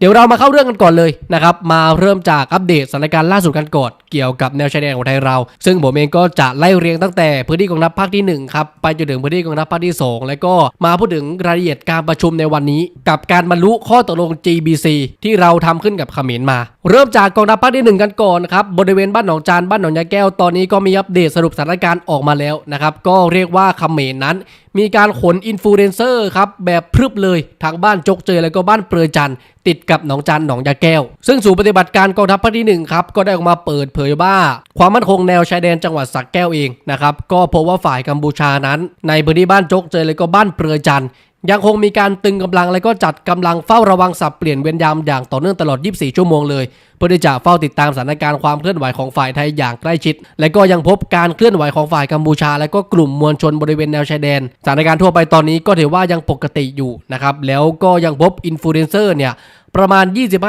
เดี๋ยวเรามาเข้าเรื่องกันก่อนเลยนะครับ มาเริ่มจากอัปเดตสถานการณ์ล่าสุดกันก่อนเกี่ยวกับแนวชายแดนของไทยเรา ซึ่งผมเองก็จะไล่เรียงตั้งแต่พื้นที่กองทัพภาคที่หนึ่งครับ ไปจนถึงพื้นที่กองทัพภาคที่สองแล้วก็มาพูดถึงรายละเอียดการประชุมในวันนี้ กับการบรรลุข้อตกลง GBC ที่เราทำขึ้นกับเขมรมา เริ่มจากกองทัพภาคที่หนึ่งกันก่อนนะครับบริเวณบ้านหนองจานบ้านหนองยาแก้วตอนนี้ก็มีอัปเดตสรุปสถานการณ์ออกมาแล้วนะครับก็เรียกว่าเขมรนั้น มีการขนอินฟลูเอนเซอร์ครับแบบพรึบเลยทางบ้านจกเจยแล้วก็บ้านเปรยจันทร์ติดกับหนองจันหนองยาแก้ว ซึ่งศูนย์ปฏิบัติการกองทัพภาคที่หนึ่งครับก็ได้ออกมาเปิดเผยว่า ความมั่นคงแนวชายแดนจังหวัดสักแก้วเองนะครับก็พบว่าฝ่ายกัมพูชานั้น ในพื้นที่บ้านจกเจยแล้วก็บ้านเปรยจันทร์ ยังคงมีการตึงกำลังและก็จัดกำลังเฝ้าระวังสับเปลี่ยนเวรยามอย่างต่อเนื่องตลอด 24 ชั่วโมงเลย เพื่อที่จะเฝ้าติดตามสถานการณ์ความเคลื่อนไหวของฝ่ายไทยอย่างใกล้ชิด และก็ยังพบการเคลื่อนไหวของฝ่ายกัมพูชา และก็กลุ่มมวลชนบริเวณแนวชายแดนสถานการณ์ทั่วไปตอนนี้ก็ถือว่ายังปกติอยู่นะครับแล้วก็ยังพบอินฟลูเอนเซอร์เนี่ยประมาณ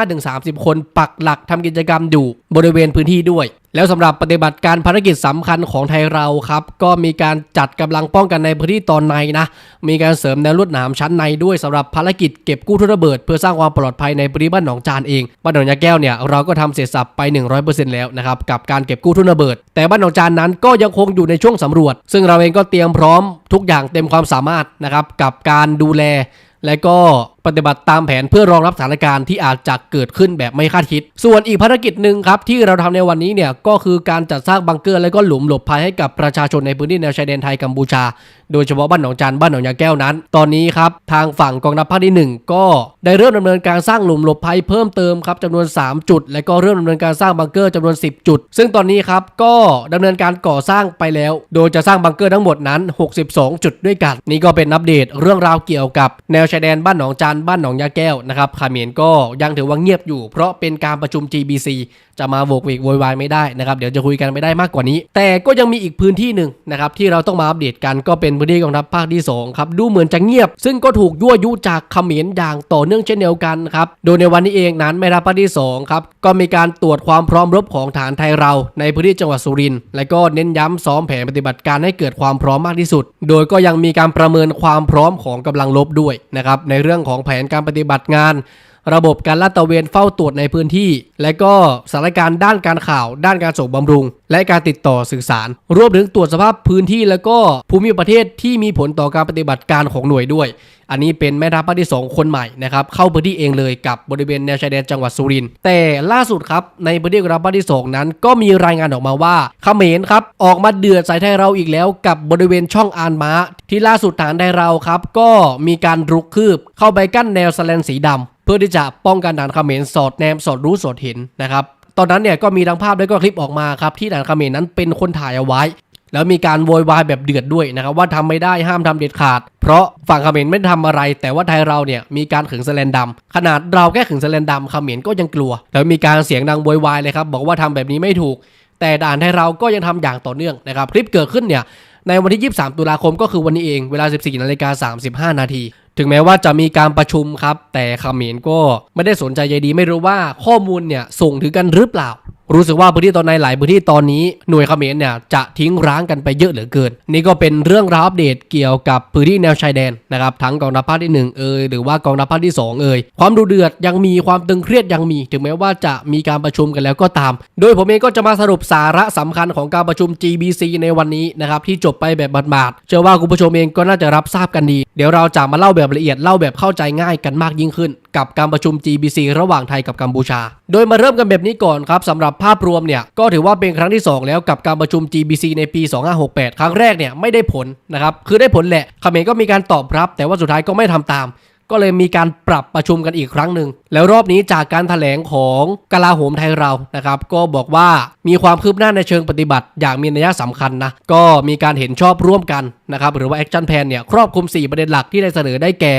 25-30 คนปักหลักทำกิจกรรมอยู่บริเวณพื้นที่ด้วย แล้วสำหรับปฏิบัติการภารกิจสำคัญของไทยเราครับ ก็มีการจัดกำลังป้องกันในพื้นที่ตอนในนะ มีการเสริมแนวลวดหนามชั้นในด้วยสำหรับภารกิจเก็บกู้ทุนระเบิด เพื่อสร้างความปลอดภัยในพื้นที่บ้านหนองจานเองบ้านหนองยาแก้วเนี่ยเราราก็ทำเสร็จสับไป 100%แล้วนะครับกับการเก็บกู้ทุนระเบิด แต่บ้านหนองจานนั้นก็ยังคงอยู่ในช่วงสำรวจ ซึ่งเราเองก็เตรียมพร้อมทุกอย่างเต็มความสามารถนะครับกับการดูแลและก็ปฏิบัติตามแผนเพื่อรองรับสถานการณ์ที่อาจจะเกิดขึ้นแบบไม่คาดคิด ส่วนอีกภารกิจหนึ่งครับที่เราทำในวันนี้เนี่ยก็คือการจัดสร้างบังเกอร์และก็หลุมหลบภัยให้กับประชาชนในพื้นที่แนวชายแดนไทยกัมพูชา โดยเฉพาะบ้านหนองจานบ้านหนองยาแก้วนั้น ตอนนี้ครับทางฝั่งกองทัพภาคที่ 1 ก็ได้เริ่มดำเนินการสร้างหลุมหลบภัยเพิ่มเติมครับจำนวน 3 จุด และก็เริ่มดำเนินการสร้างบังเกอร์จำนวน 10 จุด ซึ่งตอนนี้ครับก็ดำเนินการก่อสร้างไปแล้ว โดยจะสร้างบังเกอร์ทั้งหมดนั้น 62 จุดด้วยกัน นี่ก็เป็นอัปเดตเรื่องราวเกี่ยวกับแนวชายแดนบ้านหนองจานบ้านหนองยาแก้วนะครับเขมรก็ยังถือว่าเงียบอยู่ เพราะเป็นการประชุม GBC จะมาโวกเวกโวยวายไม่ได้นะครับเดี๋ยวจะคุยกันไม่ได้มากกว่านี้ แต่ก็ยังมีอีกพื้นที่หนึ่งนะครับที่เราต้องมาอัปเดตกันก็เป็นพื้นที่กองทัพภาคที่2ครับดูเหมือนจะเงียบ ซึ่งก็ถูกยั่วยุจากเขมรอย่างต่อเนื่องเช่นเดียวกันครับโดยในวันนี้เองนั้นแม่ทัพภาคที่2ครับก็มีการตรวจความพร้อมรบของฐานไทยเรา ในพื้นที่จังหวัดสุรินทร์และก็เน้นย้ำซ้อมแผนปฏิบัติการให้เกิดความพร้อมมากที่สุด โดยก็ยังมีการประเมินความพร้อมของกำลังรบด้วยนะครับในเรื่องของแผนการปฏิบัติงาน ระบบการลาดตระเวนเฝ้าตรวจในพื้นที่ และก็สถานการณ์ด้านการข่าว ด้านการส่งบำรุง และการติดต่อสื่อสาร รวมถึงตรวจสภาพพื้นที่ และก็ภูมิประเทศที่มีผลต่อการปฏิบัติการของหน่วยด้วย อันนี้เป็นแม่ทัพภาคที่ 2 คนใหม่นะครับเข้าพื้นที่เองเลยกับบริเวณแนวชายแดนจังหวัดสุรินทร์แต่ล่าสุดครับในพื้นที่กองทัพภาคที่ 2 นั้น ก็มีรายงานออกมาว่าเขมรครับออกมาเดือดใส่ไทยเราอีกแล้ว กับบริเวณช่องอานม้า ที่ล่าสุดฐานไทยเราครับก็มีการรุกคืบเข้าไปกั้นแนวสแลนสีดำเพื่อที่จะป้องกันด่านเขมรสอดแนมสอดรู้สอดเห็นนะครับตอนนั้นเนี่ยก็มีทั้งภาพและก็คลิปออกมาครับที่ด่านเขมรนั้นเป็นคนถ่ายเอาไว้ แล้วมีการโวยวายแบบเดือดด้วยนะครับว่าทำไม่ได้ห้ามทำเด็ดขาด เพราะฝั่งเขมรไม่ทำอะไร แต่ว่าไทยเราเนี่ยมีการขึงสแลนดำขนาดเราแค่ขึงสแลนดำเขมรก็ยังกลัว แล้วมีการเสียงดังโวยวายเลยครับบอกว่าทำแบบนี้ไม่ถูก แต่ด่านไทยเราก็ยังทำอย่างต่อเนื่องนะครับคลิปเกิดขึ้นเนี่ยในวันที่ 23 ตุลาคมก็คือวันนี้เอง เวลา 14นาฬิกา35 นาที ถึงแม้ว่าจะมีการประชุมครับ แต่เขมรก็ไม่ได้สนใจใยดีไม่รู้ว่าข้อมูลเนี่ยส่งถึงกันหรือเปล่า รู้สึกว่าพื้นที่ตอนในหลายพื้นที่ตอนนี้หน่วยเขมรเนี่ยจะทิ้งร้างกันไปเยอะเหลือเกิน นี่ก็เป็นเรื่องราวอัปเดตเกี่ยวกับพื้นที่แนวชายแดนนะครับทั้งกองทัพภาคที่1เอยหรือว่ากองทัพภาคที่ 2 เอยความดูเดือดยังมีความตึงเครียดยังมี ถึงแม้ว่าจะมีการประชุมกันแล้วก็ตาม โดยผมเองก็จะมาสรุปสาระสำคัญของการประชุม GBC ในวันนี้นะครับที่จบไปแบบบาดๆเชื่อว่าคุณผู้ชมเองก็น่าจะรับทราบกันดี เดี๋ยวเราจะมาเล่าแบบละเอียดเล่าแบบเข้าใจง่ายกันมากยิ่งขึ้น กับการประชุม GBC ระหว่างไทยกับกัมพูชา โดยมาเริ่มกันแบบนี้ก่อนครับสำหรับภาพรวมเนี่ยก็ถือว่าเป็นครั้งที่ 2 แล้วกับการประชุม GBC ในปี 2568 ครั้งแรกเนี่ยไม่ได้ผลนะครับคือได้ผลแหละเขมรก็มีการตอบรับ แต่ว่าสุดท้ายก็ไม่ทำตาม ก็เลยมีการปรับประชุมกันอีกครั้งหนึ่ง แล้วรอบนี้จากการถแถลงของกลาโหมไทยเรานะครับ ก็บอกว่ามีความคืบหน้าในเชิงปฏิบัติ อย่างมีนัยสำคัญนะ ก็มีการเห็นชอบร่วมกันนะครับ หรือว่าแอคชั่นแพนเนี่ยครอบคลุม 4 ประเด็นหลักที่ได้เสนอได้แก่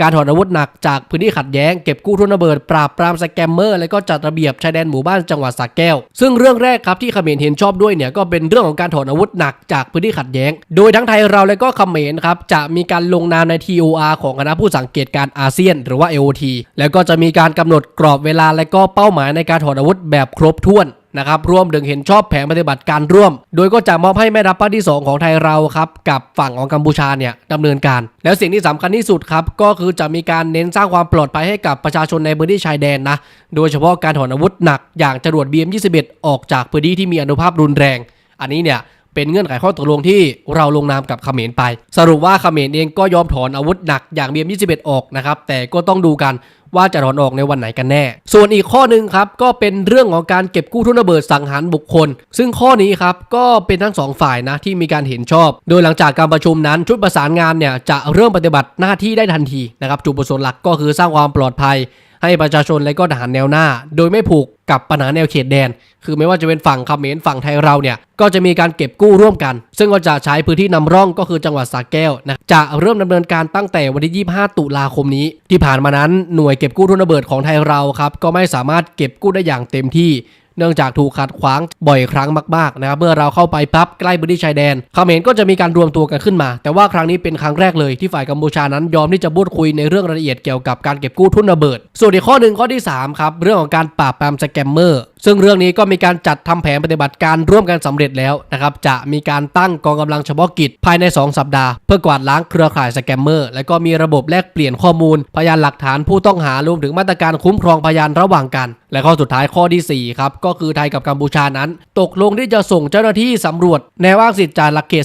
การถอนอาวุธหนักจากพื้นที่ขัดแย้งเก็บกู้ทุนระเบิดปราบปรามสแกมเมอร์ และก็จัดระเบียบชายแดนหมู่บ้านจังหวัดสระแก้ว ซึ่งเรื่องแรกครับที่เขมรเห็นชอบด้วยเนี่ยก็เป็นเรื่องของการถอนอาวุธหนักจากพื้นที่ขัดแย้ง โดยทั้งไทยเราและก็เขมรครับจะมีการลงนามใน TOR ของคณะผู้สังเกตการอาเซียน หรือว่า AOT แล้วก็จะมีการกำหนดกรอบเวลาและก็เป้าหมายในการถอนอาวุธแบบครบถ้วน นะครับร่วมดึงเห็นชอบแผนปฏิบัติการร่วม โดยก็จะมอบให้แม่ทัพภาคที่ 2 ของไทยเราครับกับฝั่งของกัมพูชาเนี่ยดำเนินการ แล้วสิ่งที่สำคัญที่สุดครับก็คือจะมีการเน้นสร้างความปลอดภัยให้กับประชาชนในพื้นที่ชายแดนนะโดยเฉพาะการถอนอาวุธหนักอย่างจรวด BM21 ออกจากพื้นที่ที่มีอนุภาพรุนแรง อันนี้เนี่ย เป็นเงื่อนไขข้อตกลงที่เราลงนามกับเขมรไป สรุปว่าเขมรเองก็ยอมถอนอาวุธหนักอย่าง BM21 ออกนะครับ แต่ก็ต้องดูกันว่าจะถอนออกในวันไหนกันแน่ ส่วนอีกข้อหนึ่งครับ ก็เป็นเรื่องของการเก็บกู้ทุนระเบิดสังหารบุคคล ซึ่งข้อนี้ครับ ก็เป็นทั้งสองฝ่ายนะที่มีการเห็นชอบ โดยหลังจากการประชุมนั้นชุดประสานงานเนี่ยจะเริ่มปฏิบัติหน้าที่ได้ทันทีนะครับจุดประสงค์หลักก็คือสร้างความปลอดภัยให้ประชาชนและก็ทหารแนวหน้า โดยไม่ผูก กับปัญหาแนวเขตแดน คือไม่ว่าจะเป็นฝั่งเขมรฝั่งไทยเราเนี่ยก็จะมีการเก็บกู้ร่วมกัน ซึ่งก็จะใช้พื้นที่นำร่องก็คือจังหวัดสระแก้วนะจะเริ่มดำเนินการตั้งแต่วันที่ 25 ตุลาคมนี้ ที่ผ่านมานั้นหน่วยเก็บกู้ทุนระเบิดของไทยเราครับก็ไม่สามารถเก็บกู้ได้อย่างเต็มที่ เนื่องจากถูกขัดขวางบ่อยครั้งมากๆนะครับเมื่อเราเข้าไปปั๊บใกล้พื้นที่ชายแดนเขมรก็จะมีการรวมตัวกันขึ้นมา แต่ว่าครั้งนี้เป็นครั้งแรกเลยที่ฝ่ายกัมพูชานั้นยอมที่จะพูดคุยในเรื่องรายละเอียดเกี่ยวกับการเก็บกู้ทุนระเบิด ส่วนอีกข้อหนึ่งข้อที่สามครับเรื่องของการปราบปรามสแกมเมอร์ซึ่งเรื่องนี้ก็มีการจัดทำแผนปฏิบัติการร่วมกันสำเร็จแล้วนะครับจะมีการตั้งกองกำลังเฉพาะกิจภายใน 2 สัปดาห์เพื่อกวาดล้างเครือข่ายสแกมเมอร์และก็มีระบบแลกเปลี่ยนข้อมูล พยานหลักฐานผู้ต้องหารวมถึงมาตรการคุ้มครองพยานระหว่างกัน และข้อสุดท้ายข้อทีสี่ 4 ครับ ก็คือไทยกับกัมพูชานั้น ตกลงที่จะส่งเจ้าหน้าที่สำรวจ แนวอ้างสิทธิ์จานหลักเขต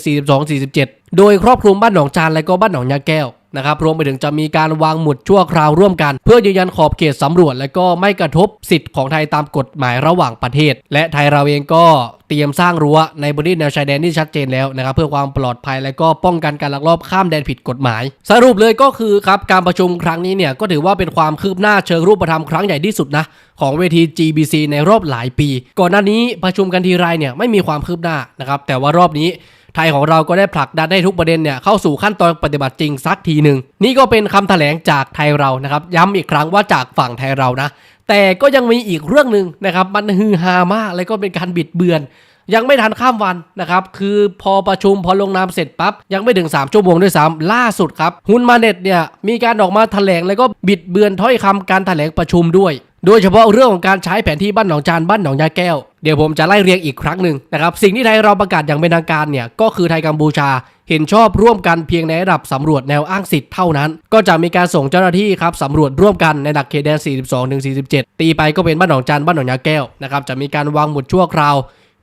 42-47 โดยครอบคลุมบ้านหนองจานและก็บ้านหนองยาแก้ว นะครับรวมไปถึงจะมีการวางหมุดชั่วคราวร่วมกัน เพื่อยืนยันขอบเขตสำรวจ และก็ไม่กระทบสิทธิ์ของไทยตามกฎหมายระหว่างประเทศ และไทยเราเองก็เตรียมสร้างรั้วในบริเวณแนวชายแดนที่ชัดเจนแล้วนะครับเพื่อความปลอดภัยและก็ป้องกันการลักลอบข้ามแดนผิดกฎหมาย สรุปเลยก็คือครับการประชุมครั้งนี้เนี่ยก็ถือว่าเป็นความคืบหน้าเชิงรูปธรรมครั้งใหญ่ที่สุดนะของเวที GBC ในรอบหลายปี ก่อนหน้านี้ประชุมกันทีไรเนี่ยไม่มีความคืบหน้านะครับแต่ว่ารอบนี้ ไทยของเราก็ได้ผลักดันให้ทุกประเด็นเนี่ยเข้าสู่ขั้นตอนปฏิบัติจริงสักทีหนึ่งนี่ก็เป็นคำแถลงจากไทยเรานะครับ ย้ำอีกครั้งว่าจากฝั่งไทยเรานะ แต่ก็ยังมีอีกเรื่องหนึ่งนะครับมันฮือฮามากแล้วก็เป็นการบิดเบือนยังไม่ทันข้ามวันนะครับ คือพอประชุมพอลงนามเสร็จปั๊บ ยังไม่ถึง 3 ชั่วโมงด้วยซ้ำล่าสุดครับฮุนมาเน็ตเนี่ย มีการออกมาแถลงแล้วก็บิดเบือนถ้อยคำการแถลงประชุมด้วย โดยเฉพาะเรื่องของการใช้แผนที่บ้านหนองจานบ้านหนองยาแก้ว เดี๋ยวผมจะไล่เรียงอีกครั้งหนึ่งนะครับ สิ่งที่ไทยเราประกาศอย่างเป็นทางการเนี่ย ก็คือไทยกัมพูชาเห็นชอบร่วมกันเพียงในระดับสำรวจแนวอ้างสิทธิ์เท่านั้น ก็จะมีการส่งเจ้าหน้าที่ครับสำรวจร่วมกันในหลักเขตแดน 42-47 ตีไปก็เป็นบ้านหนองจานบ้านหนองยาแก้วนะครับจะมีการวางหมุดชั่วคราว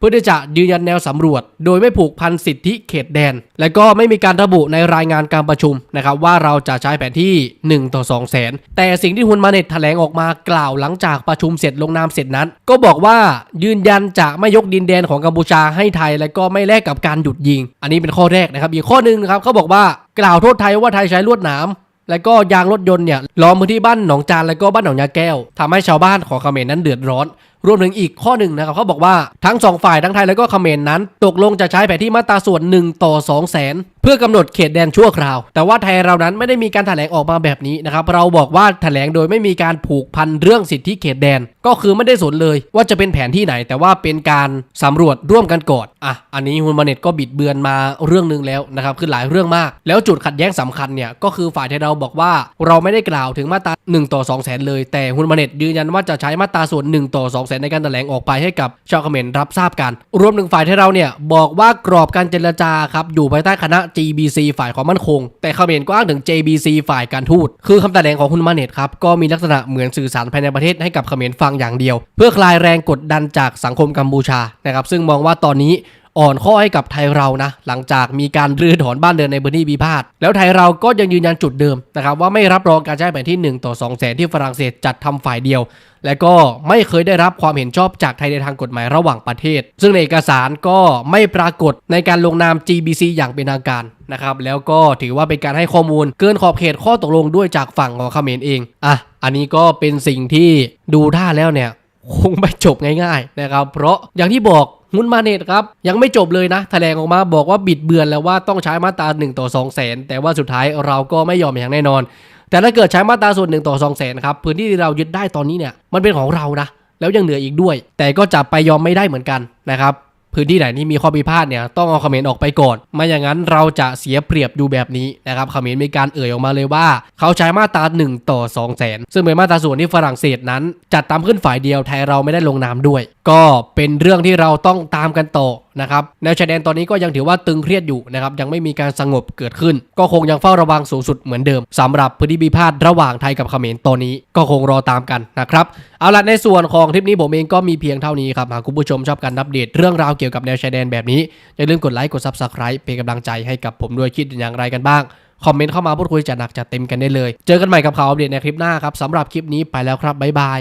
พื่อที่จะยืนยันแนวสำรวจ โดยไม่ผูกพันสิทธิเขตแดน และก็ไม่มีการระบุในรายงานการประชุมนะครับว่าเราจะใช้แผนที่ 1 ต่อ 2 แสน แต่สิ่งที่ฮุนมาเน็ตแถลงออกมากล่าวหลังจากประชุมเสร็จลงนามเสร็จนั้น ก็บอกว่ายืนยันจะไม่ยกดินแดนของกัมพูชาให้ไทย และก็ไม่แลกกับการหยุดยิง อันนี้เป็นข้อแรกนะครับอีกข้อหนึ่งนะครับเขาบอกว่ากล่าวโทษไทยว่าไทยใช้ลวดหนามแล้วก็ยางรถยนต์เนี่ยล้อมพื้นที่บ้านหนองจาน แล้วก็บ้านหนองยาแก้วทำให้ชาวบ้านของเขมรนั้นเดือดร้อน รวมถึงอีกข้อหนึ่งนะครับเขาบอกว่าทั้งสองฝ่ายทั้งไทยแล้วก็เขมรนั้น ตกลงจะใช้แผนที่มาตราส่วน 1 ต่อ2แสนเพื่อกำหนดเขตแดนชั่วคราว แต่ว่าไทยเรานั้นไม่ได้มีการแถลงออกมาแบบนี้นะครับเราบอกว่าแถลงโดยไม่มีการผูกพันเรื่องสิทธิเขตแดน ก็คือไม่ได้สนเลยว่าจะเป็นแผนที่ไหน แต่ว่าเป็นการสำรวจร่วมกันก่อนอะอันนี้ฮุนมาเน็ตก็บิดเบือนมาเรื่องหนึงแล้วนะครับคือหลายเรื่องมาก แล้วจุดขัดแย้งสำคัญเนี่ยก็คือฝ่ายไทยเราบอกว่าเราไม่ได้กล่าวถึงมาตรา1ต่อ2แสนเลยแต่ฮุนมาเน็ตยืนยันว่าจะใช้มาตราส่วน1ต่อ2สในการแถลงออกไปให้กับชาวเขมรรับทราบกัน รวมถึงฝ่ายที่เราเนี่ยบอกว่ากรอบการเจรจาครับอยู่ภายใต้คณะ GBC ฝ่ายความมั่นคง แต่เขมรก็อ้างถึง JBC ฝ่ายการทูต คือคำแถลงของคุณมาเน็ตครับก็มีลักษณะเหมือนสื่อสารภายในประเทศให้กับเขมรฟังอย่างเดียว เพื่อคลายแรงกดดันจากสังคมกัมพูชานะครับซึ่งมองว่าตอนนี้ อ่อนข้อให้กับไทยเรานะ หลังจากมีการรื้อถอนบ้านเรือนในพื้นที่พิพาทแล้วไทยเราก็ยังยืนยันจุดเดิมนะครับว่าไม่รับรองการใช้แผนที่ 1 ต่อ2แสนที่ฝรั่งเศสจัดทำฝ่ายเดียว และก็ไม่เคยได้รับความเห็นชอบจากไทยในทางกฎหมายระหว่างประเทศ ซึ่งในเอกสารก็ไม่ปรากฏในการลงนาม GBC อย่างเป็นทางการนะครับแล้วก็ถือว่าเป็นการให้ข้อมูลเกินขอบเขตข้อตกลงด้วยจากฝั่งของเขมรเองอะอันนี้ก็เป็นสิ่งที่ดูท่าแล้วเนี่ยคงไม่จบง่ายๆนะครับ เพราะอย่างที่บอก ฮุนมาเนตครับยังไม่จบเลยนะแถลงออกมาบอกว่าบิดเบือนแล้วว่าต้องใช้มาตรา1ต่อ2แสนแต่ว่าสุดท้ายเราก็ไม่ยอมอย่างแน่นอน แต่ถ้าเกิดใช้มาตราส่วน1ต่อ2แสนครับพื้นที่ที่เรายึดได้ตอนนี้เนี่ยมันเป็นของเรานะแล้วยังเหลืออีกด้วย แต่ก็จะไปยอมไม่ได้เหมือนกันนะครับ พื้นที่ไหนที่มีข้อพิพาทเนี่ยต้องเอาเขมรออกไปก่อนไม่อย่างนั้นเราจะเสียเปรียบอยู่แบบนี้นะครับเขมรมีการเอ่ยออกมาเลยว่า เขาใช้มาตรา1ต่อ2 0 0แสนซึ่งเป็นมาตราส่วนที่ฝรั่งเศสนั้น จัดตามขึ้นฝ่ายเดียวไทยเราไม่ได้ลงนามด้วย ก็เป็นเรื่องที่เราต้องตามกันต่อนะครับแนวชายแดนตอนนี้ก็ยังถือว่าตึงเครียดอยู่นะครับยังไม่มีการสงบเกิดขึ้น ก็คงยังเฝ้าระวังสูงสุดเหมือนเดิมสำหรับพื้นที่พิพาทระหว่างไทยกับเขมรตอนนี้ก็คงรอตามกันนะครับเอาละในส่วนของคลิปนี้ผมเองก็มีเพียงเท่านี้ครับหากคุณผู้ชมชอบการอัปเดตเรื่องราวเกี่ยวกับแนวชายแดนแบบนี้อย่าลืมกดไลค์กด Subscribe เป็นกำลังใจให้กับผมด้วยคิดอย่างไรกันบ้างคอมเมนต์เข้ามาพูดคุยจัดหนักจัดเต็มกันได้เลย เจอกันใหม่กับข่าวอัปเดตในคลิปหน้าครับสำหรับคลิปนี้ไปแล้วครับ บ๊ายบาย